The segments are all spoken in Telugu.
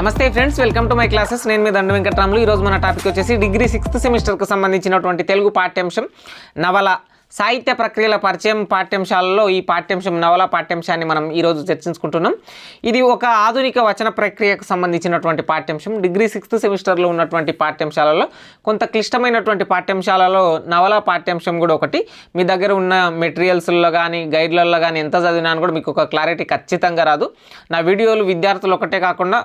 నమస్తే friends welcome to my classes. నేను మీ దండు వెంకట్రాములు. ఈరోజు మన టాపిక్ వచ్చేసి డిగ్రీ సిక్స్త్ సెమిస్టర్కి సంబంధించినటువంటి తెలుగు పాఠ్యాంశం నవల సాహిత్య ప్రక్రియల పరిచయం పాఠ్యాంశాలలో ఈ పాఠ్యాంశం నవల పాఠ్యాంశాన్ని మనం ఈరోజు చర్చించుకుంటున్నాం. ఇది ఒక ఆధునిక వచన ప్రక్రియకు సంబంధించినటువంటి పాఠ్యాంశం. డిగ్రీ సిక్స్త్ సెమిస్టర్లో ఉన్నటువంటి పాఠ్యాంశాలలో కొంత క్లిష్టమైనటువంటి పాఠ్యాంశాలలో నవల పాఠ్యాంశం కూడా ఒకటి. మీ దగ్గర ఉన్న మెటీరియల్స్లో కానీ గైడ్లలో కానీ ఎంత చదివినా కూడా మీకు ఒక క్లారిటీ ఖచ్చితంగా రాదు. నా వీడియోలు విద్యార్థులు ఒకటే కాకుండా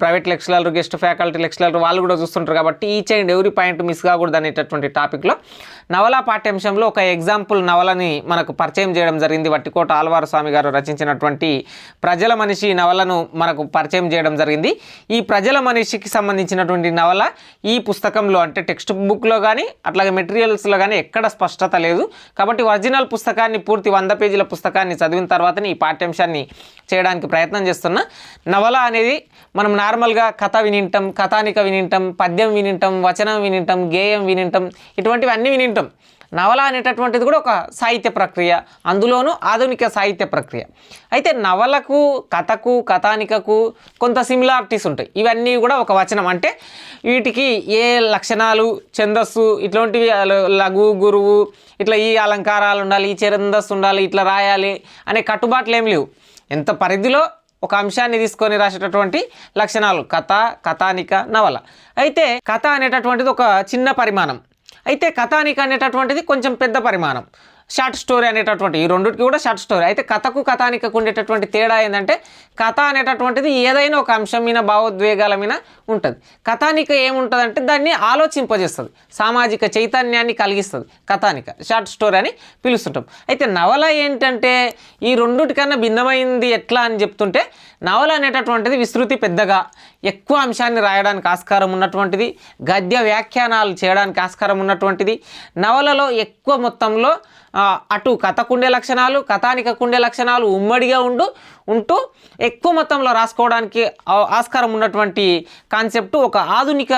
private lecturer guest faculty lecturer వాళ్ళు కూడా చూస్తుంటారు కాబట్టి each and every point miss కాకూడదు అనేటటువంటి టాపిక్లో నవలా పాఠ్యాంశంలో ఒక ఎగ్జాంపుల్ నవలని మనకు పరిచయం చేయడం జరిగింది. వట్టికోట ఆల్వారు స్వామి గారు రచించినటువంటి ప్రజల మనిషి నవలను మనకు పరిచయం చేయడం జరిగింది. ఈ ప్రజల మనిషికి సంబంధించినటువంటి నవల ఈ పుస్తకంలో అంటే టెక్స్ట్ బుక్లో కానీ అట్లాగే మెటీరియల్స్లో కానీ ఎక్కడ స్పష్టత లేదు. కాబట్టి ఒరిజినల్ పుస్తకాన్ని పూర్తి వంద పేజీల పుస్తకాన్ని చదివిన తర్వాతనే ఈ పాఠ్యాంశాన్ని చేయడానికి ప్రయత్నం చేస్తున్నా నవల అనేది మనం నార్మల్గా కథ వినింటాం కథానిక వినింటాం పద్యం వినింటాం వచనం వినింటాం గేయం వినింటాం ఇటువంటివి అన్నీ వినింటాం. నవల అనేటటువంటిది కూడా ఒక సాహిత్య ప్రక్రియ. అందులోనూ ఆధునిక సాహిత్య ప్రక్రియ. అయితే నవలకు కథకు కథానికకు కొంత సిమిలారిటీస్ ఉంటాయి. ఇవన్నీ కూడా ఒక వచనం. అంటే వీటికి ఏ లక్షణాలు ఛందస్సు ఇట్లాంటివి లఘు గురువు ఇట్లా ఈ అలంకారాలు ఉండాలి ఈ ఛందస్సు ఉండాలి ఇట్లా రాయాలి అనే కట్టుబాట్లు ఏం లేవు. ఎంత పరిధిలో ఒక అంశాన్ని తీసుకొని రాసేటటువంటి లక్షణాలు. కథ కథానిక నవల. అయితే కథ అనేటటువంటిది ఒక చిన్న పరిమాణం. అయితే కథానిక అనేటటువంటిది కొంచెం పెద్ద పరిమాణం. షార్ట్ స్టోరీ అనేటటువంటి ఈ రెండుకి కూడా షార్ట్ స్టోరీ. అయితే కథకు కథానికకు ఉండేటటువంటి తేడా ఏంటంటే కథ అనేటటువంటిది ఏదైనా ఒక అంశం మీద భావోద్వేగాల మీద ఉంటుంది. కథానిక ఏముంటుందంటే దాన్ని ఆలోచింపజేస్తుంది. సామాజిక చైతన్యాన్ని కలిగిస్తుంది కథానిక షార్ట్ స్టోరీ అని పిలుస్తుంటాం. అయితే నవల ఏంటంటే ఈ రెండుటికన్నా భిన్నమైంది ఎట్లా అని చెప్తుంటే నవల అనేటటువంటిది విస్తృతి పెద్దగా ఎక్కువ అంశాన్ని రాయడానికి ఆస్కారం ఉన్నటువంటిది గద్య వ్యాఖ్యానాలు చేయడానికి ఆస్కారం ఉన్నటువంటిది. నవలలో ఎక్కువ మొత్తంలో అటు కథకుండే లక్షణాలు కథానికకుండే లక్షణాలు ఉమ్మడిగా ఉండు ఉంటూ ఎక్కువ మొత్తంలో రాసుకోవడానికి ఆస్కారం ఉన్నటువంటి కాన్సెప్ట్ ఒక ఆధునిక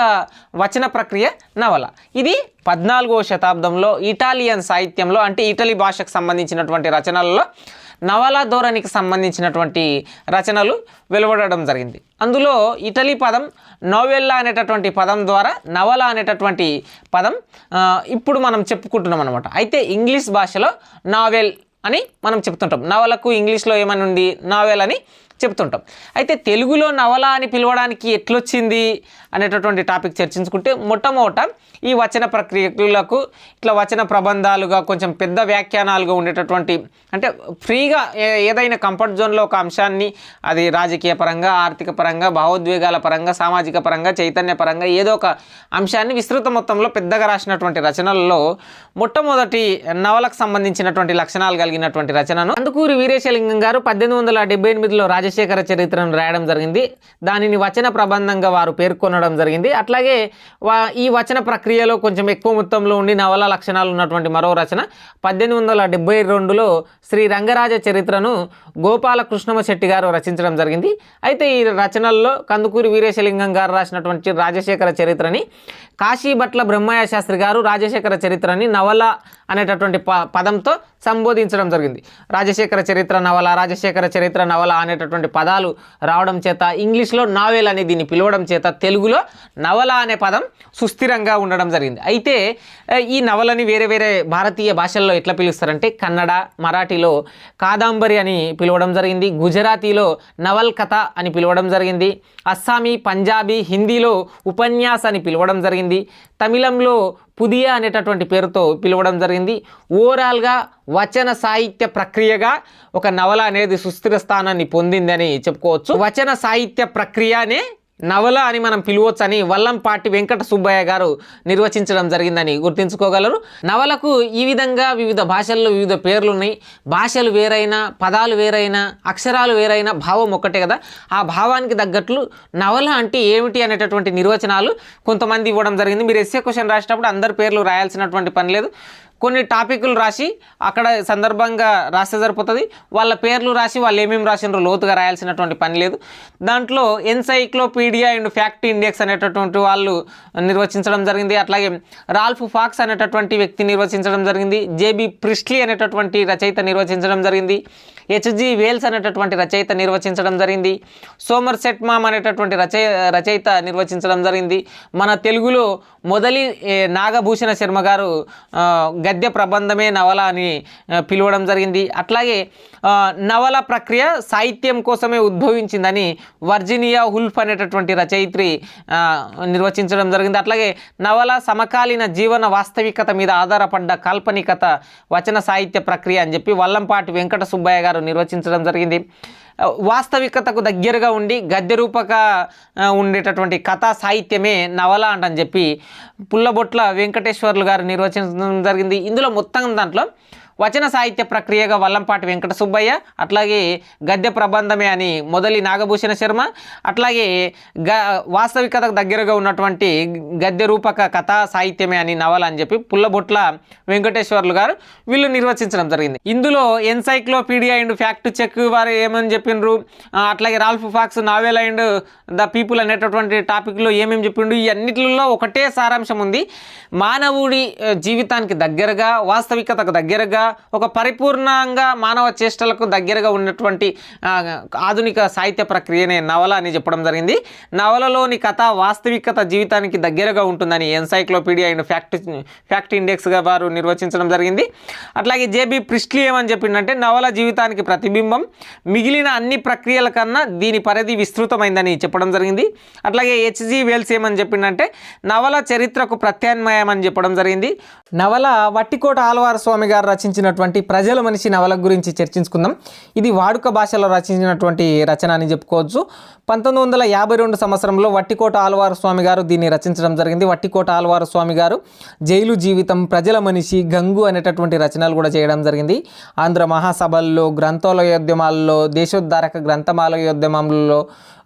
వచన ప్రక్రియ నవల. ఇది పద్నాలుగవ శతాబ్దంలో ఇటాలియన్ సాహిత్యంలో అంటే ఇటలీ భాషకు సంబంధించినటువంటి రచనలలో నవలా ధోరణికి సంబంధించినటువంటి రచనలు వెలువడడం జరిగింది. అందులో ఇటలీ పదం నోవెల్లా అనేటటువంటి పదం ద్వారా నవల అనేటటువంటి పదం ఇప్పుడు మనం చెప్పుకుంటున్నాం అనమాట అయితే ఇంగ్లీష్ భాషలో నావెల్ అని మనం చెప్తుంటాం. నవలకు ఇంగ్లీష్లో ఏమని ఉంది నావెల్ అని చెప్తుంటాం అయితే తెలుగులో నవల అని పిలవడానికి ఎట్లొచ్చింది అనేటటువంటి టాపిక్ చర్చించుకుంటే మొట్టమొదట ఈ వచన ప్రక్రియలకు ఇట్లా వచన ప్రబంధాలుగా కొంచెం పెద్ద వ్యాఖ్యానాలుగా ఉండేటటువంటి అంటే ఫ్రీగా ఏ- ఏదైనా కంఫర్ట్ జోన్లో ఒక అంశాన్ని అది రాజకీయ పరంగా ఆర్థిక పరంగా భావోద్వేగాల పరంగా సామాజిక పరంగా చైతన్య పరంగా ఏదో ఒక అంశాన్ని విస్తృత మొత్తంలో పెద్దగా రాసినటువంటి రచనలలో మొట్టమొదటి నవలకు సంబంధించినటువంటి లక్షణాలు కలిగినటువంటి రచనను. అందుకూరి వీరేశలింగం గారు పద్దెనిమిది వందల డెబ్బై ఎనిమిదిలో రాజశేఖర చరిత్రను రాయడం జరిగింది. దానిని వచన ప్రబంధంగా వారు పేర్కొనడం జరిగింది. అట్లాగే వా ఈ వచన ప్రక్రియలో కొంచెం ఎక్కువ మొత్తంలో ఉండి నవల లక్షణాలు ఉన్నటువంటి మరో రచన. పద్దెనిమిది వందల డెబ్బై రెండులో శ్రీ రంగరాజ చరిత్రను గోపాల కృష్ణమశెట్టి గారు రచించడం జరిగింది. అయితే ఈ రచనల్లో కందుకూరి వీరేశలింగం గారు రాసినటువంటి రాజశేఖర చరిత్రని కాశీభట్ల బ్రహ్మయ్య శాస్త్రి గారు రాజశేఖర చరిత్రని నవల అనేటటువంటి ప పదంతో సంబోధించడం జరిగింది. రాజశేఖర చరిత్ర నవల రాజశేఖర చరిత్ర నవల అనేటటువంటి పదాలు రావడం చేత ఇంగ్లీష్లో నావెల్ అనే దీన్ని పిలవడం చేత తెలుగులో నవల అనే పదం సుస్థిరంగా ఉండడం జరిగింది. అయితే ఈ నవలని వేరే వేరే భారతీయ భాషల్లో ఎట్లా పిలుస్తారంటే కన్నడ మరాఠీలో కాదాంబరి అని పిలవడం జరిగింది గుజరాతీలో నవల్ కథ అని పిలవడం జరిగింది అస్సామీ పంజాబీ హిందీలో ఉపన్యాస్ అని పిలవడం జరిగింది తమిళంలో పుదియా అనేటటువంటి పేరుతో పిలవడం జరిగింది. ఓవరాల్గా వచన సాహిత్య ప్రక్రియగా ఒక నవల అనేది సుస్థిర స్థానాన్ని పొందిందని చెప్పుకోవచ్చు. వచన సాహిత్య ప్రక్రియనే నవల అని మనం పిలవచ్చని వల్లంపాటి వెంకట సుబ్బయ్య గారు నిర్వచించడం జరిగిందని గుర్తుంచుకోగలరు. నవలకు ఈ విధంగా వివిధ భాషల్లో వివిధ పేర్లు ఉన్నాయి భాషలు వేరైనా పదాలు వేరైనా అక్షరాలు వేరైనా భావం ఒక్కటే కదా. ఆ భావానికి తగ్గట్లు నవల అంటే ఏమిటి అనేటటువంటి నిర్వచనాలు కొంతమంది ఇవ్వడం జరిగింది. మీరు ఎస్సే క్వశ్చన్ రాసేటప్పుడు అందరి పేర్లు రాయాల్సినటువంటి పని లేదు. కొన్ని టాపిక్లు రాసి అక్కడ సందర్భంగా రాస్తే సరిపోతుంది. వాళ్ళ పేర్లు రాసి వాళ్ళు ఏమేమి రాసినారో లోతుగా రాయాల్సినటువంటి పని లేదు. దాంట్లో ఎన్సైక్లోపీడియా అండ్ ఫ్యాక్ట్ ఇండెక్స్ అనేటటువంటి వాళ్ళు నిర్వచించడం జరిగింది. అట్లాగే రాల్ఫ్ ఫాక్స్ అనేటటువంటి వ్యక్తి నిర్వచించడం జరిగింది. జేబి ప్రిస్ట్లీ అనేటటువంటి రచయిత నిర్వచించడం జరిగింది. హెచ్జి వేల్స్ అనేటటువంటి రచయిత నిర్వచించడం జరిగింది. సోమర్ సెట్మామ్ అనేటటువంటి రచయ రచయిత నిర్వచించడం జరిగింది. మన తెలుగులో మొదలి నాగభూషణ శర్మ గారు గద్య ప్రబంధమే నవల అని పిలవడం జరిగింది. అట్లాగే నవల ప్రక్రియ సాహిత్యం కోసమే ఉద్భవించిందని వర్జినియా హుల్ఫ్ అనేటటువంటి రచయిత్రి నిర్వచించడం జరిగింది. అట్లాగే నవల సమకాలీన జీవన వాస్తవికత మీద ఆధారపడ్డ కాల్పనికత వచన సాహిత్య ప్రక్రియ అని చెప్పి వల్లంపాటి వెంకట సుబ్బయ్య గారు నిర్వచించడం జరిగింది. వాస్తవికతకు దగ్గరగా ఉండి గద్య రూపక ఉండేటటువంటి కథా సాహిత్యమే నవల అంటని చెప్పి పుల్లబొట్ల వెంకటేశ్వర్లు గారు నిర్వచించడం జరిగింది. ఇందులో మొత్తం దాంట్లో వచన సాహిత్య ప్రక్రియగా వల్లంపాటి వెంకట సుబ్బయ్య అట్లాగే గద్య ప్రబంధమే అని మొదలి నాగభూషణ శర్మ అట్లాగే గ వాస్తవికతకు దగ్గరగా ఉన్నటువంటి గద్య రూపక కథా సాహిత్యమే అని నవల అని చెప్పి పుల్లబొట్ల వెంకటేశ్వర్లు గారు వీళ్ళు నిర్వచించడం జరిగింది. ఇందులో ఎన్సైక్లోపీడియా అండ్ ఫ్యాక్ట్ చెక్ వారు ఏమని చెప్పిండ్రు? అట్లాగే Ralph Fox novel and the people అనేటటువంటి టాపిక్లో ఏమేమి చెప్పిండు ఈ అన్నిటిలో ఒకటే సారాంశం ఉంది. మానవుడి జీవితానికి దగ్గరగా వాస్తవికతకు దగ్గరగా ఒక పరిపూర్ణంగా మానవ చేష్టలకు దగ్గరగా ఉన్నటువంటి ఆధునిక సాహిత్య ప్రక్రియనే నవల అని చెప్పడం జరిగింది. నవలలోని కథ వాస్తవికత జీవితానికి దగ్గరగా ఉంటుందని ఎన్సైక్లోపీడియా అండ్ ఫ్యాక్ట్ ఫ్యాక్ట్ ఇండెక్స్గా వారు నిర్వచించడం జరిగింది. అట్లాగే జేబీ ప్రిస్ట్లీ ఏమని చెప్పిండంటే నవల జీవితానికి ప్రతిబింబం మిగిలిన అన్ని ప్రక్రియల కన్నా దీని పరిధి విస్తృతమైందని చెప్పడం జరిగింది. అట్లాగే హెచ్జి వేల్స్ ఏమని చెప్పిండంటే నవల చరిత్రకు ప్రత్యామ్నాయం అని చెప్పడం జరిగింది. నవల వట్టికోట ఆలవార స్వామి గారు రచించినటువంటి ప్రజల మనిషి నవల గురించి చర్చించుకుందాం. ఇది వాడుక భాషలో రచించినటువంటి రచన అని చెప్పుకోవచ్చు. పంతొమ్మిది వందల యాభై రెండు సంవత్సరంలో వట్టికోట ఆలవారు స్వామి గారు దీన్ని రచించడం జరిగింది. వట్టికోట ఆలవారు స్వామి గారు జైలు జీవితం ప్రజల మనిషి గంగు అనేటటువంటి రచనలు కూడా చేయడం జరిగింది. ఆంధ్ర మహాసభల్లో గ్రంథాలయోద్యమాల్లో దేశోద్ధారక గ్రంథమాలయోద్యమంలో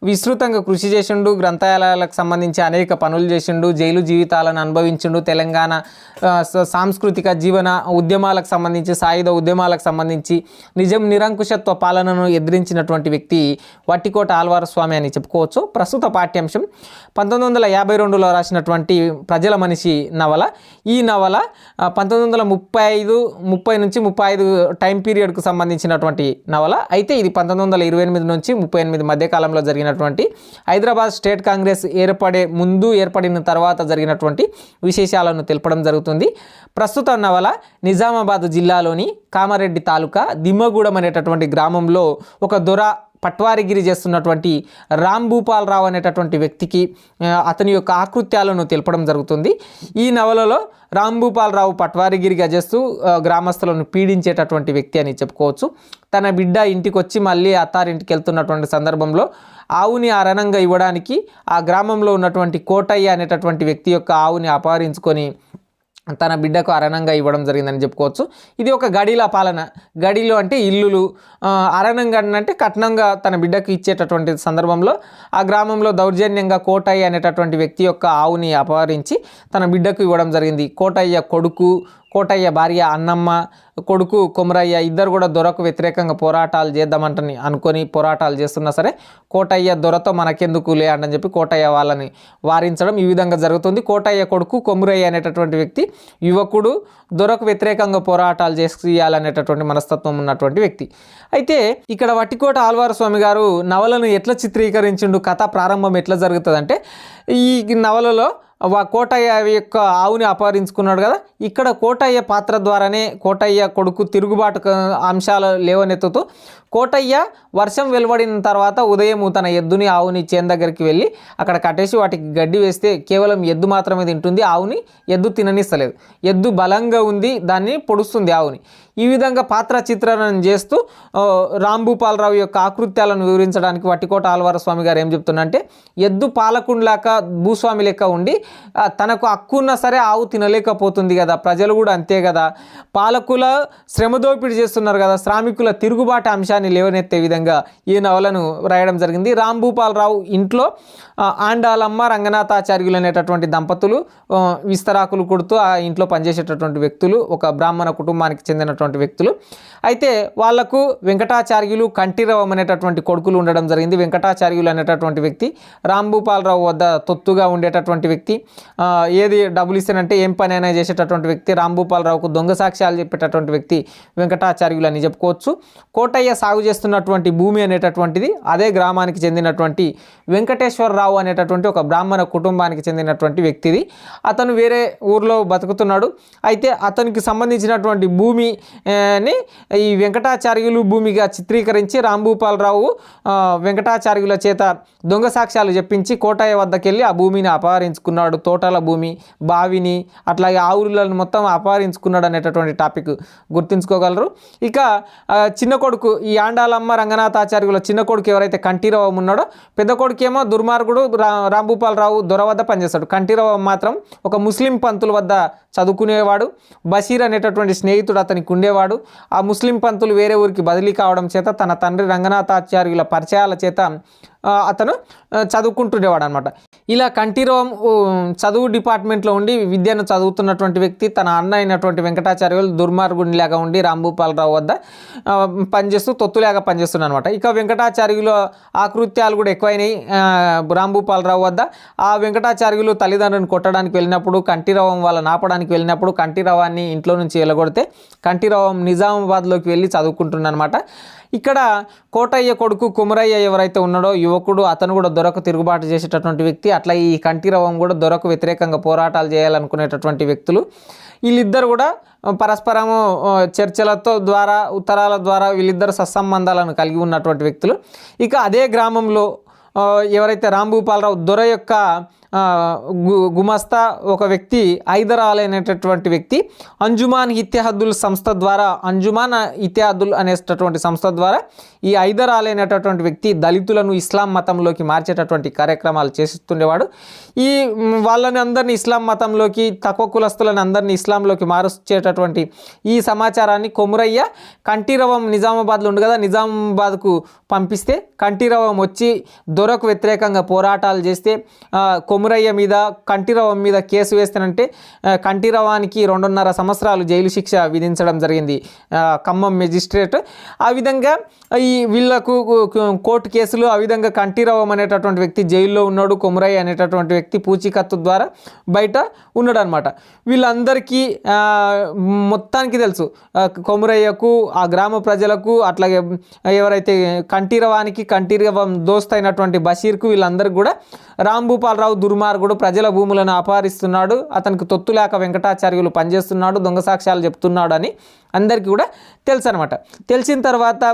విస్తృతంగా కృషి చేసిండు గ్రంథాలయాలకు సంబంధించి అనేక పనులు చేసిండు జైలు జీవితాలను అనుభవించిండు తెలంగాణ సాంస్కృతిక జీవన ఉద్యమాలకు సంబంధించి సాయుధ ఉద్యమాలకు సంబంధించి నిజం నిరంకుశత్వ పాలనను ఎదిరించినటువంటి వ్యక్తి వట్టికోట ఆల్వార స్వామి అని చెప్పుకోవచ్చు. ప్రస్తుత పాఠ్యాంశం పంతొమ్మిది వందల యాభై రెండులో రాసినటువంటి ప్రజల మనిషి నవల. ఈ నవల పంతొమ్మిది వందల ముప్పై ఐదు ముప్పై నుంచి ముప్పై ఐదు టైం పీరియడ్కు సంబంధించినటువంటి నవల. అయితే ఇది పంతొమ్మిది వందల ఇరవై ఎనిమిది నుంచి ముప్పై ఎనిమిది మధ్య కాలంలో జరిగినటువంటి హైదరాబాద్ స్టేట్ కాంగ్రెస్ ఏర్పడే ముందు ఏర్పడిన తర్వాత జరిగినటువంటి విశేషాలను తెలపడం జరుగుతుంది. ప్రస్తుతం నవల నిజామాబాద్ జిల్లాలోని కామారెడ్డి తాలూకా దిమ్మగూడెం అనేటటువంటి గ్రామంలో ఒక దొర పట్వారిగిరి చేస్తున్నటువంటి రామ్ భూపాల్ రావు అనేటటువంటి వ్యక్తికి అతని యొక్క ఆకృత్యాలను తెలపడం జరుగుతుంది. ఈ నవలలో రామ్ భూపాల్ రావు పట్వారిగిరిగా చేస్తూ గ్రామస్తులను పీడించేటటువంటి వ్యక్తి అని చెప్పుకోవచ్చు. తన బిడ్డ ఇంటికి వచ్చి మళ్ళీ అత్తారింటికి వెళ్తున్నటువంటి సందర్భంలో ఆవుని అరణంగా ఇవ్వడానికి ఆ గ్రామంలో ఉన్నటువంటి కోటయ్య అనేటటువంటి వ్యక్తి యొక్క ఆవుని అపహరించుకొని తన బిడ్డకు అరణంగా ఇవ్వడం జరిగిందని చెప్పుకోవచ్చు. ఇది ఒక గడిల పాలన. గడిలో అంటే ఇల్లులు. అరణంగా అంటే కట్నంగా తన బిడ్డకు ఇచ్చేటటువంటి సందర్భంలో ఆ గ్రామంలో దౌర్జన్యంగా కోటయ్య అనేటటువంటి వ్యక్తి యొక్క ఆవుని అపహరించి తన బిడ్డకు ఇవ్వడం జరిగింది. కోటయ్య కొడుకు కోటయ్య భార్య అన్నమ్మ కొడుకు కొమరయ్య ఇద్దరు కూడా దొరకు వ్యతిరేకంగా పోరాటాలు చేద్దామంటని అనుకొని పోరాటాలు చేస్తున్నా సరే కోటయ్య దొరతో మనకెందుకు లే అని చెప్పి కోటయ్య వాళ్ళని వారించడం ఈ విధంగా జరుగుతుంది. కోటయ్య కొడుకు కొమురయ్య అనేటటువంటి వ్యక్తి యువకుడు దొరకు వ్యతిరేకంగా పోరాటాలు చేయాలనేటటువంటి మనస్తత్వం ఉన్నటువంటి వ్యక్తి. అయితే ఇక్కడ వట్టికోట ఆల్వార స్వామి గారు నవలను ఎట్లా చిత్రీకరించిండు కథ ప్రారంభం ఎట్లా జరుగుతుందంటే ఈ నవలలో వా కోటయ్య యొక్క ఆవుని అపహరించుకున్నాడు కదా. ఇక్కడ కోటయ్య పాత్ర ద్వారానే కోటయ్య కొడుకు తిరుగుబాటు అంశాలు లేవనెత్తుతూ కోటయ్య వర్షం వెలువడిన తర్వాత ఉదయం తన ఎద్దుని ఆవుని చేను దగ్గరికి వెళ్ళి అక్కడ కట్టేసి వాటికి గడ్డి వేస్తే కేవలం ఎద్దు మాత్రమే తింటుంది ఆవుని ఎద్దు తిననిస్తలేదు. ఎద్దు బలంగా ఉంది దాన్ని పొడుస్తుంది ఆవుని. ఈ విధంగా పాత్ర చిత్రణం చేస్తూ ఆ, రాంభూపాలరావు యొక్క ఆకృత్యాలను వివరించడానికి వట్టికోట ఆల్వార స్వామి గారు ఏం చెప్తుందంటే ఎద్దు పాలకుండ్లాక భూస్వామి లెక్క ఉండి తనకు హక్కున్నా సరే ఆవు తినలేకపోతుంది కదా ప్రజలు కూడా అంతే కదా. పాలకుల శ్రమ దోపిడీ చేస్తున్నారు కదా శ్రామికుల తిరుగుబాటు అంశాన్ని లేవనెత్తే విధంగా ఈ నవలను రాయడం జరిగింది. రామ్ రావు ఇంట్లో ఆండాలమ్మ రంగనాథాచార్యులు అనేటటువంటి దంపతులు విస్తరాకులు కుడుతూ ఆ ఇంట్లో పనిచేసేటటువంటి వ్యక్తులు ఒక బ్రాహ్మణ కుటుంబానికి చెందినటువంటి వ్యక్తులు. అయితే వాళ్ళకు వెంకటాచార్యులు కంటిరావు అనేటటువంటి కొడుకులు ఉండడం జరిగింది. వెంకటాచార్యులు అనేటటువంటి వ్యక్తి రాంభూపాలరావు వద్ద తొత్తుగా ఉండేటటువంటి వ్యక్తి ఏది డబ్బులు ఇస్తానంటే ఏం పని అయినా చేసేటటువంటి వ్యక్తి రాంభూపాలరావుకు దొంగ సాక్ష్యాలు చెప్పేటటువంటి వ్యక్తి వెంకటాచార్యులు అని చెప్పుకోవచ్చు. కోటయ్య సాగు చేస్తున్నటువంటి భూమి అనేటటువంటిది అదే గ్రామానికి చెందినటువంటి వెంకటేశ్వరరావు అనేటటువంటి ఒక బ్రాహ్మణ కుటుంబానికి చెందినటువంటి వ్యక్తిది. అతను వేరే ఊర్లో బతుకుతున్నాడు. అయితే అతనికి సంబంధించినటువంటి భూమి ని ఈ వెంకటాచార్యులు భూమిగా చిత్రీకరించి రాంభూపాలరావు వెంకటాచార్యుల చేత దొంగ సాక్ష్యాలు చెప్పించి కోటయ్య వద్దకు వెళ్ళి ఆ భూమిని అపహరించుకున్నాడు. తోటల భూమి బావిని అట్లాగే ఆవులను మొత్తం అపహరించుకున్నాడు అనేటటువంటి టాపిక్ గుర్తుంచుకోగలరు. ఇక చిన్న కొడుకు ఈ ఆండాలమ్మ రంగనాథాచార్యుల చిన్న కొడుకు ఎవరైతే కంఠీరవం ఉన్నాడో పెద్ద కొడుకేమో దుర్మార్గుడు రా రాంభూపాలరావు దొర వద్ద పనిచేస్తాడు. కంఠీరవం మాత్రం ఒక ముస్లిం పంతుల వద్ద చదువుకునేవాడు. బషీర్ అనేటటువంటి స్నేహితుడు అతనికి ఉండేవాడు. ఆ ముస్లిం పంతులు వేరే ఊరికి బదిలీ కావడం చేత తన తండ్రి రంగనాథాచార్యుల పరిచయాల చేత అతను చదువుకుంటుండేవాడు అనమాట ఇలా కంఠీరవం చదువు డిపార్ట్మెంట్లో ఉండి విద్యను చదువుతున్నటువంటి వ్యక్తి తన అన్న అయినటువంటి వెంకటాచార్యులు దుర్మార్గునిలాగా ఉండి రాంభూపాలరావు వద్ద పనిచేస్తూ తొత్తులాగా పనిచేస్తున్నాడు అనమాట ఇక వెంకటాచార్యులు ఆకృత్యాలు కూడా ఎక్కువైనాయి. రాంభూపాలరావు వద్ద ఆ వెంకటాచార్యులు తల్లిదండ్రులను కొట్టడానికి వెళ్ళినప్పుడు కంఠీరవం వాళ్ళ నాపడానికి వెళ్ళినప్పుడు కంఠీరవాన్ని ఇంట్లో నుంచి వెళ్ళగొడితే కంఠీరవం నిజామాబాద్లోకి వెళ్ళి చదువుకుంటున్నమాట ఇక్కడ కోటయ్య కొడుకు కుమరయ్య ఎవరైతే ఉన్నాడో యువకుడు అతను కూడా దొరకు తిరుగుబాటు చేసేటటువంటి వ్యక్తి. అట్లా ఈ కంటిరవం కూడా దొరకు వ్యతిరేకంగా పోరాటాలు చేయాలనుకునేటటువంటి వ్యక్తులు. వీళ్ళిద్దరు కూడా పరస్పరము చర్చలతో ద్వారా ఉత్తరాల ద్వారా వీళ్ళిద్దరు సత్సంబంధాలను కలిగి ఉన్నటువంటి వ్యక్తులు. ఇక అదే గ్రామంలో ఎవరైతే రాంభూపాలరావు దొర యొక్క గుమస్తా ఒక వ్యక్తి హైదరాల్ అనేటటువంటి వ్యక్తి అంజుమాన్ ఇత్యాదుల్ సంస్థ ద్వారా అంజుమాన్ ఇత్యాదుల్ అనేటటువంటి సంస్థ ద్వారా ఈ హైదరాల్ అనేటటువంటి వ్యక్తి దళితులను ఇస్లాం మతంలోకి మార్చేటటువంటి కార్యక్రమాలు చేస్తుండేవాడు. ఈ వాళ్ళని అందరినీ ఇస్లాం మతంలోకి తక్కువ కులస్తులను అందరినీ ఇస్లాంలోకి మార్చేటటువంటి ఈ సమాచారాన్ని కొమురయ్య కంఠీరవం నిజామాబాద్లో ఉండు కదా నిజామాబాద్కు పంపిస్తే కంఠీరవం వచ్చి దొరకు వ్యతిరేకంగా పోరాటాలు చేస్తే కొమురయ్య మీద కంఠీరవం మీద కేసు వేస్తానంటే ఆ, కంఠీరవానికి రెండున్నర సంవత్సరాలు జైలు శిక్ష విధించడం జరిగింది. ఖమ్మం మెజిస్ట్రేట్. ఆ విధంగా ఈ వీళ్ళకు కోర్టు కేసులు ఆ విధంగా కంఠీరవం అనేటటువంటి వ్యక్తి జైల్లో ఉన్నాడు కొమురయ్య అనేటటువంటి వ్యక్తి పూచీకత్తు ద్వారా బయట ఉన్నాడు అనమాట వీళ్ళందరికీ మొత్తానికి తెలుసు కొమరయ్యకు కొమురయ్యకు ఆ గ్రామ ప్రజలకు అట్లాగే ఎవరైతే కంటిరవానికి కంటిరవం దోస్త్ అయినటువంటి బషీర్కు వీళ్ళందరికీ కూడా రాంభూపాలరావు దుర్మార్గుడు ప్రజల భూములను అపహరిస్తున్నాడు అతనికి తొత్తు లేక వెంకటాచార్యులు పనిచేస్తున్నాడు దొంగ సాక్ష్యాలు చెప్తున్నాడు అని అందరికీ కూడా తెలుసు అనమాట తెలిసిన తర్వాత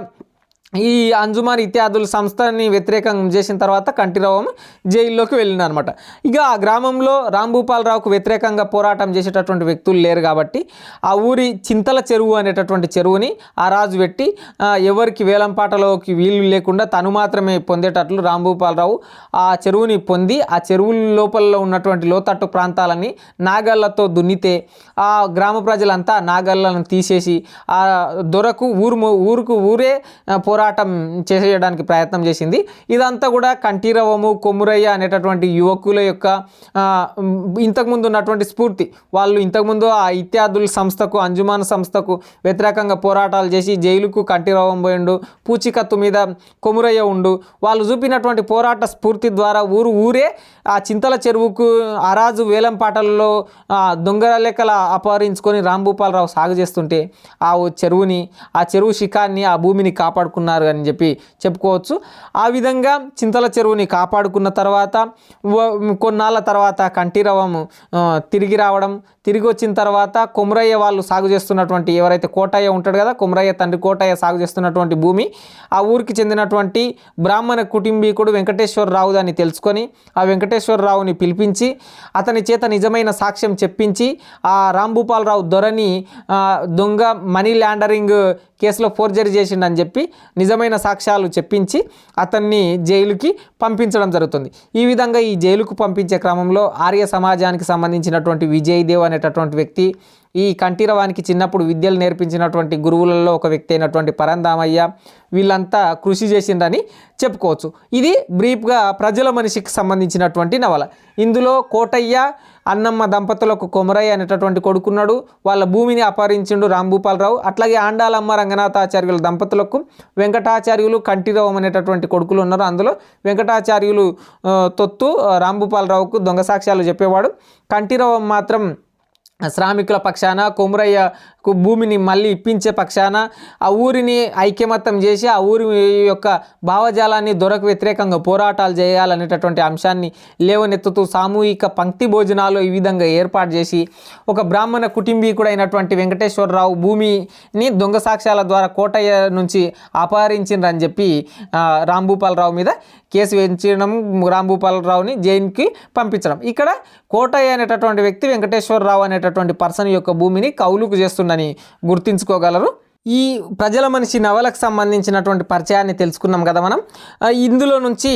ఈ అంజుమాన్ ఇత్యాదుల సంస్థని వ్యతిరేకం చేసిన తర్వాత కంఠీరవం జైల్లోకి వెళ్ళిన అనమాట ఇక ఆ గ్రామంలో రాంభూపాలరావుకు వ్యతిరేకంగా పోరాటం చేసేటటువంటి వ్యక్తులు లేరు కాబట్టి ఆ ఊరి చింతల చెరువు అనేటటువంటి చెరువుని ఆ రాజు పెట్టి ఎవరికి వేలంపాటలోకి వీలు లేకుండా తను మాత్రమే పొందేటట్లు రాంభూపాలరావు ఆ చెరువుని పొంది ఆ చెరువు లోపల ఉన్నటువంటి లోతట్టు ప్రాంతాలని నాగళ్ళతో దున్నితే ఆ గ్రామ ప్రజలంతా నాగళ్ళను తీసేసి ఆ దొరకు ఊరు ఊరుకు ఊరే పోరా పోరాటం చేసేయడానికి ప్రయత్నం చేసింది. ఇదంతా కూడా కంఠీరవము కొమురయ్య అనేటటువంటి యువకుల యొక్క ఇంతకుముందు ఉన్నటువంటి స్ఫూర్తి. వాళ్ళు ఇంతకుముందు ఆ ఇత్యాదుల సంస్థకు అంజుమాన్ సంస్థకు వ్యతిరేకంగా పోరాటాలు చేసి జైలుకు కంఠీరవం పోయిండు పూచికత్తు మీద కొమురయ్య ఉండు. వాళ్ళు చూపినటువంటి పోరాట స్ఫూర్తి ద్వారా ఊరు ఊరే ఆ చింతల చెరువుకు అరాజు వేలం పాటల్లో దొంగల లెక్కల అపహరించుకొని రాంభూపాలరావు సాగు చేస్తుంటే ఆ ఓ చెరువుని ఆ చెరువు శిఖాన్ని ఆ భూమిని కాపాడుకున్న ఉన్నారు అని చెప్పి చెప్పుకోవచ్చు. ఆ విధంగా చింతల చెరువుని కాపాడుకున్న తర్వాత కొన్నాళ్ళ తర్వాత కంఠీరవము తిరిగి రావడం తిరిగి వచ్చిన తర్వాత కొమరయ్య వాళ్ళు సాగు చేస్తున్నటువంటి ఎవరైతే కోటయ్య ఉంటాడు కదా కొమరయ్య తండ్రి కోటయ్య సాగు చేస్తున్నటువంటి భూమి ఆ ఊరికి చెందినటువంటి బ్రాహ్మణ కుటుంబీకుడు వెంకటేశ్వరరావు దాన్ని తెలుసుకొని ఆ వెంకటేశ్వరరావుని పిలిపించి అతని చేత నిజమైన సాక్ష్యం చెప్పించి ఆ రాంభూపాలరావు దొరని దొంగ మనీ ల్యాండరింగ్ కేసులో ఫోర్జరీ చేసిండని చెప్పి నిజమైన సాక్ష్యాలు చెప్పించి అతన్ని జైలుకి పంపించడం జరుగుతుంది. ఈ విధంగా ఈ జైలుకు పంపించే క్రమంలో ఆర్య సమాజానికి సంబంధించినటువంటి విజయ్ దేవ్ అనేటటువంటి వ్యక్తి ఈ కంఠీరవానికి చిన్నప్పుడు విద్యలు నేర్పించినటువంటి గురువులలో ఒక వ్యక్తి అయినటువంటి పరందామయ్య వీళ్ళంతా కృషి చేసిండ్రని చెప్పుకోవచ్చు. ఇది బ్రీఫ్గా ప్రజల మనిషికి సంబంధించినటువంటి నవల. ఇందులో కోటయ్య అన్నమ్మ దంపతులకు కొమరయ్య అనేటటువంటి కొడుకున్నాడు. వాళ్ళ భూమిని అపహరించిండు రాంభూపాలరావు. అట్లాగే ఆండాలమ్మ రంగనాథాచార్యుల దంపతులకు వెంకటాచార్యులు కంటిరవం అనేటటువంటి కొడుకులు ఉన్నారు. అందులో వెంకటాచార్యులు తొత్తు రాంభూపాలరావుకు దొంగ సాక్ష్యాలు చెప్పేవాడు. కంటిరవం మాత్రం శ్రామికుల పక్షాన కొమరయ్య భూమిని మళ్ళీ ఇప్పించే పక్షాన ఆ ఊరిని ఐక్యమత్యం చేసి ఆ ఊరి యొక్క భావజాలాన్ని దొరకు వ్యతిరేకంగా పోరాటాలు చేయాలనేటటువంటి అంశాన్ని లేవనెత్తుతూ సామూహిక పంక్తి భోజనాలు ఈ విధంగా ఏర్పాటు చేసి ఒక బ్రాహ్మణ కుటుంబీకుడైనటువంటి వెంకటేశ్వరరావు భూమిని దొంగ సాక్ష్యాల ద్వారా కోటయ్య నుంచి అపహరించిండ్రని చెప్పి రాంభూపాలరావు మీద కేసు వేయించడం రాంభూపాలరావుని జైన్కి పంపించడం. ఇక్కడ కోటయ్య అనేటటువంటి వ్యక్తి వెంకటేశ్వరరావు అనేటటువంటి పర్సన్ యొక్క భూమిని కౌలుకు ఉందని గుర్తించుకోగలరు. ఈ ప్రజల మనిషి నవలకు సంబంధించినటువంటి పరిచయాన్ని తెలుసుకున్నాం కదా మనం. ఇందులో నుంచి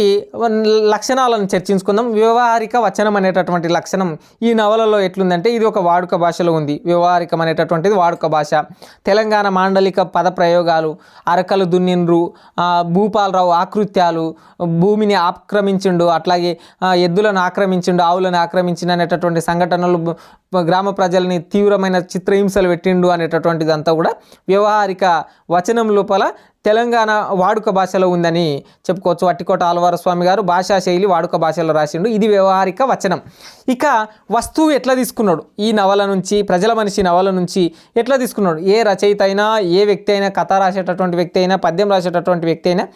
లక్షణాలను చర్చించుకుందాం. వ్యవహారిక వచనం అనేటటువంటి లక్షణం ఈ నవలలో ఎట్లుందంటే ఇది ఒక వాడుక భాషలో ఉంది. వ్యవహారికం అనేటటువంటిది వాడుక భాష. తెలంగాణ మాండలిక పద ప్రయోగాలు అరకలు దున్నిండ్రు భూపాలరావు ఆకృత్యాలు భూమిని ఆక్రమించిండు అట్లాగే ఎద్దులను ఆక్రమించిండు ఆవులను ఆక్రమించిండు అనేటటువంటి సంఘటనలు గ్రామ ప్రజల్ని తీవ్రమైన చిత్రహింసలు పెట్టిండు అనేటటువంటిదంతా కూడా వ్యవహారిక వచనం లోపల తెలంగాణ వాడుక భాషలో ఉందని చెప్పుకోవచ్చు. వట్టికోట ఆలవార స్వామి గారు భాషా శైలి వాడుక భాషలో రాసిండు. ఇది వ్యవహారిక వచనం. ఇక వస్తువు ఎట్లా తీసుకున్నాడు? ఈ నవల నుంచి ప్రజల మనిషి నవల నుంచి ఎట్లా తీసుకున్నాడు? ఏ రచయిత అయినా ఏ వ్యక్తి అయినా కథ రాసేటటువంటి వ్యక్తి అయినా పద్యం రాసేటటువంటి వ్యక్తి అయినా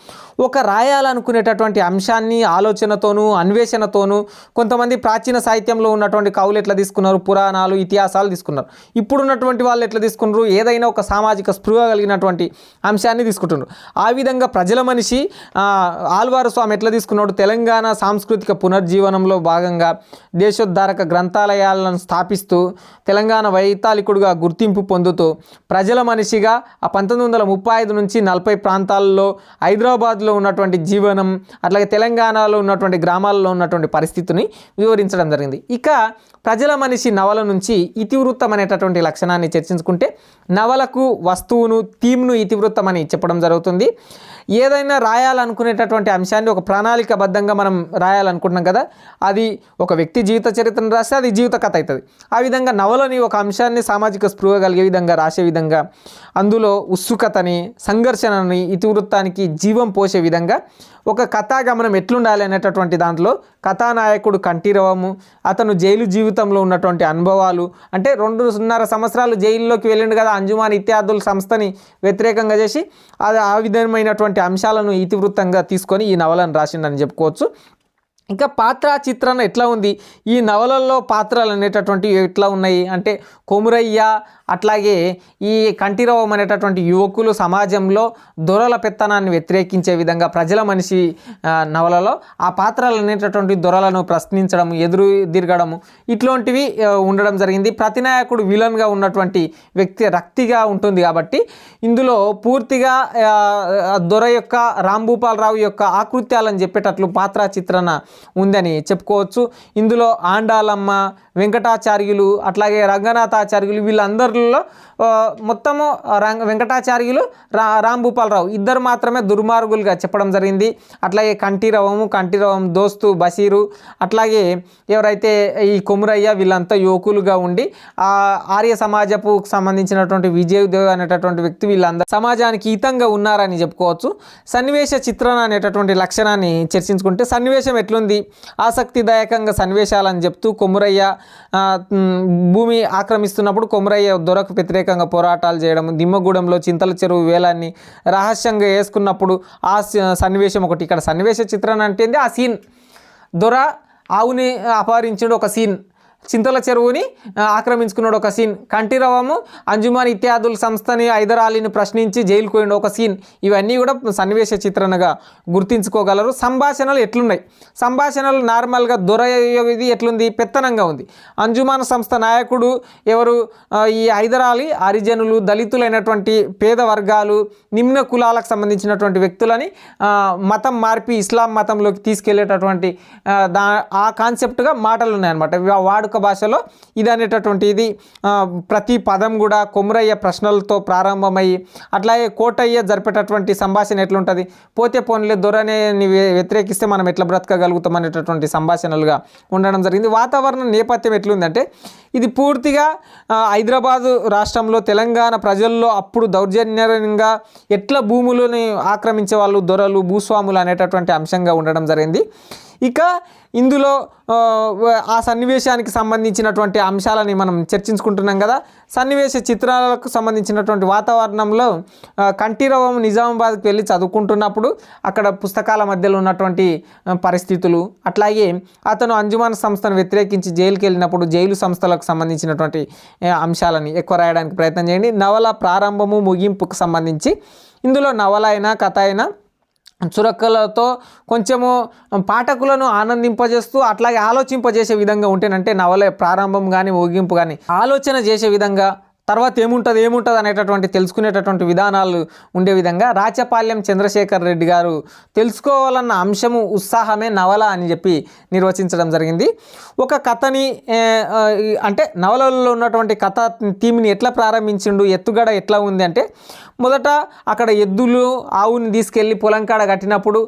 ఒక రాయాలనుకునేటటువంటి అంశాన్ని ఆలోచనతోనూ అన్వేషణతోనూ కొంతమంది ప్రాచీన సాహిత్యంలో ఉన్నటువంటి కవులు ఎట్లా తీసుకున్నారు? పురాణాలు ఇతిహాసాలు తీసుకున్నారు. ఇప్పుడున్నటువంటి వాళ్ళు ఎట్లా తీసుకున్నారు? ఏదైనా ఒక సామాజిక స్పృహ కలిగినటువంటి అంశాన్ని తీసుకుంటున్నారు. ఆ విధంగా ప్రజల మనిషి ఆల్వారు స్వామి ఎట్లా తీసుకున్నాడు? తెలంగాణ సాంస్కృతిక పునర్జీవనంలో భాగంగా దేశోద్ధారక గ్రంథాలయాలను స్థాపిస్తూ తెలంగాణ వైతాళికుడుగా గుర్తింపు పొందుతూ ప్రజల మనిషిగా ఆ పంతొమ్మిది వందల ముప్పై ఐదు నుంచి నలభై ప్రాంతాల్లో హైదరాబాద్లో ఉన్నటువంటి జీవనం అట్లాగే తెలంగాణలో ఉన్నటువంటి గ్రామాల్లో ఉన్నటువంటి పరిస్థితిని వివరించడం జరిగింది. ఇక ప్రజల మనిషి నవల నుంచి ఇతివృత్తం అనేటటువంటి లక్షణాన్ని చర్చించుకుంటే నవలకు వస్తువును థీమ్ను ఇతివృత్తం అని చెప్పడం జరుగుతుంది. ఏదైనా రాయాలనుకునేటటువంటి అంశాన్ని ఒక ప్రణాళికబద్ధంగా మనం రాయాలనుకుంటున్నాం కదా అది ఒక వ్యక్తి జీవిత చరిత్రను రాస్తే అది జీవిత కథ అవుతుంది. ఆ విధంగా నవలని ఒక అంశాన్ని సామాజిక స్పృహ కలిగే విధంగా రాసే విధంగా అందులో ఉత్సుకతని సంఘర్షణని ఇతివృత్తానికి జీవం పోసే విధంగా ఒక కథాగమనం ఎట్లుండాలి అనేటటువంటి దాంట్లో కథానాయకుడు కంఠీరవము అతను జైలు జీవితంలో ఉన్నటువంటి అనుభవాలు అంటే రెండున్నర సంవత్సరాలు జైల్లోకి వెళ్ళిండు కదా అంజుమాన్ ఇత్యాదుల సంస్థని వ్యతిరేకంగా చేసి అది ఆ విధమైనటువంటి అంశాలను ఇతివృత్తంగా తీసుకొని ఈ నవలను రాసిండని చెప్పుకోవచ్చు. ఇంకా పాత్ర చిత్రణ ఎట్లా ఉంది? ఈ నవలల్లో పాత్రలు అనేటటువంటివి ఎట్లా ఉన్నాయి? అంటే కొమురయ్య అట్లాగే ఈ కంఠీరవం అనేటటువంటి యువకులు సమాజంలో దొరల పెత్తనాన్ని వ్యతిరేకించే విధంగా ప్రజల మనిషి నవలలో ఆ పాత్రలు అనేటటువంటి దొరలను ప్రశ్నించడం ఎదురు తిరగడము ఇట్లాంటివి ఉండడం జరిగింది. ప్రతినాయకుడు విలన్గా ఉన్నటువంటి వ్యక్తి రక్తిగా ఉంటుంది కాబట్టి ఇందులో పూర్తిగా దొర యొక్క రాంభూపాలరావు యొక్క ఆకృత్యాలను చెప్పేటట్లు పాత్ర చిత్రణ ఉందని చెప్పుకోవచ్చు. ఇందులో ఆండాలమ్మ వెంకటాచార్యులు అట్లాగే రంగనాథాచార్యులు వీళ్ళందరిలో ఆ, మొత్తము రంగ వెంకటాచార్యులు రా రాంభూపాలరావు ఇద్దరు మాత్రమే దుర్మార్గులుగా చెప్పడం జరిగింది. అట్లాగే కంఠీరవము కంఠీరవం దోస్తు బషీరు అట్లాగే ఎవరైతే ఈ కొమురయ్య వీళ్ళంతా యువకులుగా ఉండి ఆర్య సమాజపు సంబంధించినటువంటి విజయదేవ్ అనేటటువంటి వ్యక్తి వీళ్ళందరూ సమాజానికి హితంగా ఉన్నారని చెప్పుకోవచ్చు. సన్నివేశ చిత్రణ అనేటటువంటి లక్షణాన్ని చర్చించుకుంటే సన్నివేశం ఎట్లుంది? ఆసక్తిదాయకంగా సన్నివేశాలని చెప్తూ కొమురయ్య భూమి ఆక్రమిస్తున్నప్పుడు కొమురయ్య దొరకు వ్యతిరేకంగా పోరాటాలు చేయడం దిమ్మగూడెంలో చింతల చెరువు వేలాన్ని రహస్యంగా వేసుకున్నప్పుడు ఆ సన్నివేశం ఒకటి ఇక్కడ సన్నివేశ చిత్రం అంటే ఏంది? ఆ సీన్ దొర ఆవుని అపహరించుడు ఒక సీన్ చింతల చెరువుని ఆక్రమించుకున్నాడు ఒక సీన్. కంటిరవము అంజుమాన్ ఇత్యాదుల సంస్థని హైదరాలీని ప్రశ్నించి జైలుకు పోయిన ఒక సీన్. ఇవన్నీ కూడా సన్నివేశ చిత్రణగా గుర్తించుకోగలరు. సంభాషణలు ఎట్లున్నాయి? సంభాషణలు నార్మల్గా దొరయ్యేది ఎట్లుంది? పెత్తనంగా ఉంది. అంజుమాన్ సంస్థ నాయకుడు ఎవరు? ఈ హైదరాలి హరిజనులు దళితులైనటువంటి పేద వర్గాలు నిమ్న కులాలకు సంబంధించినటువంటి వ్యక్తులని మతం మార్పి ఇస్లాం మతంలోకి తీసుకెళ్ళేటటువంటి దా ఆ కాన్సెప్ట్గా మాటలు ఉన్నాయన్నమాట వాడు వాడుక భాషలో ఇది అనేటటువంటి ఇది ప్రతి పదం కూడా కొమురయ్య ప్రశ్నలతో ప్రారంభమయ్యి అట్లాగే కోటయ్య జరిపేటటువంటి సంభాషణ ఎట్లుంటుంది? పోతే పోన్లే దొరనేని వ్యతిరేకిస్తే మనం ఎట్లా బ్రతకగలుగుతాం అనేటటువంటి సంభాషణలుగా ఉండడం జరిగింది. వాతావరణ నేపథ్యం ఎట్లుందంటే ఇది పూర్తిగా హైదరాబాదు రాష్ట్రంలో తెలంగాణ ప్రజల్లో అప్పుడు దౌర్జన్యంగా ఎట్లా భూములని ఆక్రమించే వాళ్ళు దొరలు భూస్వాములు అనేటటువంటి అంశంగా ఉండడం జరిగింది. ఇక ఇందులో ఆ, సన్నివేశానికి సంబంధించినటువంటి అంశాలని మనం చర్చించుకుంటున్నాం కదా. సన్నివేశ చిత్రాలకు సంబంధించినటువంటి వాతావరణంలో ఆ, కంఠీరవం నిజామాబాద్కి వెళ్ళి చదువుకుంటున్నప్పుడు అక్కడ పుస్తకాల మధ్యలో ఉన్నటువంటి పరిస్థితులు అట్లాగే అతను అంజుమాన్ సంస్థను వ్యతిరేకించి జైలుకి వెళ్ళినప్పుడు జైలు సంస్థలకు సంబంధించినటువంటి అంశాలని ఎక్కువ రాయడానికి ప్రయత్నం చేయండి. నవల ప్రారంభము ముగింపుకు సంబంధించి ఇందులో నవల అయినా కథ అయినా చురక్కలతో కొంచెము పాఠకులను ఆనందింపజేస్తూ అట్లాగే ఆలోచింపజేసే విధంగా ఉంటేనంటే నవల ప్రారంభం కానీ ముగింపు కానీ ఆలోచన చేసే విధంగా తర్వాత ఏముంటుంది ఏముంటుంది అనేటటువంటి తెలుసుకునేటటువంటి విధానాలు ఉండే విధంగా రాచపాలెం చంద్రశేఖర్ రెడ్డి గారు తెలుసుకోవాలన్న అంశము ఉత్సాహమే నవల అని చెప్పి నిర్వచించడం జరిగింది. ఒక కథని అంటే నవలలో ఉన్నటువంటి కథ థీమ్ని ఎట్లా ప్రారంభించిండు ఎత్తుగడ ఎట్లా ఉంది అంటే మొదట అక్కడ ఎద్దులు ఆవుని తీసుకెళ్ళి పొలం కాడ కట్టినప్పుడు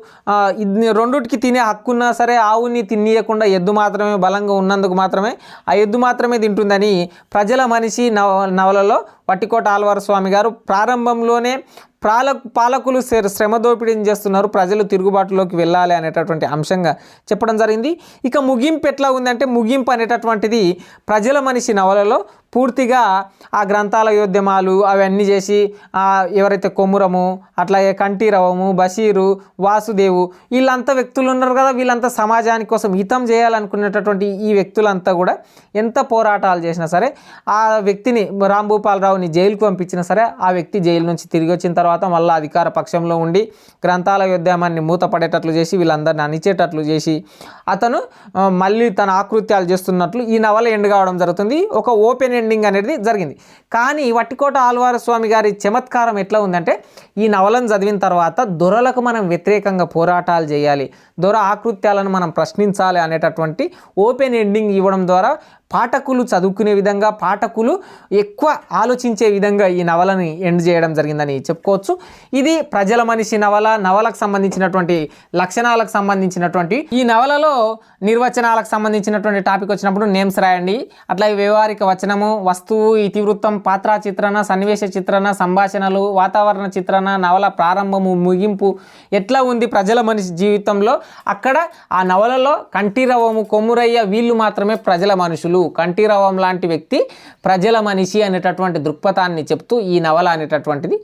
రెండుటికి తినే హక్కున్నా సరే ఆవుని తినియకుండా ఎద్దు మాత్రమే బలంగా ఉన్నందుకు మాత్రమే ఆ ఎద్దు మాత్రమే తింటుందని ప్రజల మనిషి నవ నవలలో వట్టికోట ఆల్వార స్వామి గారు ప్రారంభంలోనే పాల పాలకులు శ్ర- శ్రమ దోపిడీని చేస్తున్నారు. ప్రజలు తిరుగుబాటులోకి వెళ్ళాలి అనేటటువంటి అంశంగా చెప్పడం జరిగింది. ఇక ముగింపు ఎట్లా ఉందంటే ముగింపు అనేటటువంటిది ప్రజల మనిషి నవలలో పూర్తిగా ఆ గ్రంథాల యోద్యమాలు అవన్నీ చేసి ఎవరైతే కొమురము అట్లాగే కంఠీరవము బషీరు వాసుదేవు వీళ్ళంతా వ్యక్తులు ఉన్నారు కదా వీళ్ళంతా సమాజానికి కోసం హితం చేయాలనుకునేటటువంటి ఈ వ్యక్తులంతా కూడా ఎంత పోరాటాలు చేసినా సరే ఆ వ్యక్తిని రాంభూపాలరావుని జైలుకు పంపించినా సరే ఆ వ్యక్తి జైలు నుంచి తిరిగి వచ్చిన తర్వాత మళ్ళీ అధికార పక్షంలో ఉండి గ్రంథాల యోద్యమాన్ని మూతపడేటట్లు చేసి వీళ్ళందరిని అణిచేటట్లు చేసి అతను మళ్ళీ తన ఆకృత్యాలు చేస్తున్నట్లు ఈ నవల ఎండ్ కావడం జరుగుతుంది. ఒక ఓపెన్ ఎండింగ్ అనేది జరిగింది. కానీ వట్టికోట ఆల్వార స్వామి గారి చమత్కారం ఎట్లా ఉందంటే ఈ నవలను చదివిన తర్వాత దొరలకు మనం వ్యతిరేకంగా పోరాటాలు చేయాలి దొర ఆకృత్యాలను మనం ప్రశ్నించాలి అనేటటువంటి ఓపెన్ ఎండింగ్ ఇవ్వడం ద్వారా పాఠకులు చదువుకునే విధంగా పాఠకులు ఎక్కువ ఆలోచించే విధంగా ఈ నవలని ఎండ్ చేయడం జరిగిందని చెప్పుకోవచ్చు. ఇది ప్రజల మనిషి నవల నవలకు సంబంధించినటువంటి లక్షణాలకు సంబంధించినటువంటి ఈ నవలలో నిర్వచనాలకు సంబంధించినటువంటి టాపిక్ వచ్చినప్పుడు నేమ్స్ రాయండి. అట్లాగే వ్యవహారిక వచనము వస్తువు ఇతివృత్తం పాత్ర చిత్రణ సన్నివేశ చిత్రణ సంభాషణలు వాతావరణ చిత్రణ నవల ప్రారంభము ముగింపు ఎట్లా ఉంది ప్రజల మనిషి జీవితంలో అక్కడ ఆ నవలలో కంఠీరవము కొమ్మురయ్య వీళ్ళు మాత్రమే ప్రజల మనుషులు. కంఠీరవం లాంటి వ్యక్తి ప్రజల మనిషి అనేటటువంటి దృక్పథాన్ని చెప్తూ ఈ నవల అనేటటువంటిది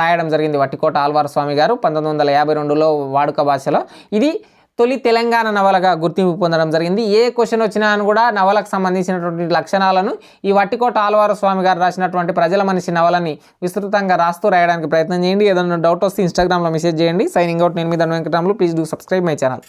రాయడం జరిగింది వట్టికోట ఆల్వార్ స్వామి గారు పంతొమ్మిది వందల యాభై రెండులో వాడుక భాషలో. ఇది తొలి తెలంగాణ నవలగా గుర్తింపు పొందడం జరిగింది. ఏ క్వశ్చన్ వచ్చినా అని కూడా నవలకు సంబంధించినటువంటి లక్షణాలను ఈ వట్టికోట ఆల్వార స్వామి గారు రాసినటువంటి ప్రజల మనిషి నవలని విస్తృతంగా రాస్తూ రాయడానికి ప్రయత్నం చేయండి. ఏదైనా డౌట్ వస్తే ఇన్స్టాగ్రామ్లో మెసేజ్ చేయండి. సైనింగ్ అవుట్ నేను మీద Venkataramulu. Please do subscribe my channel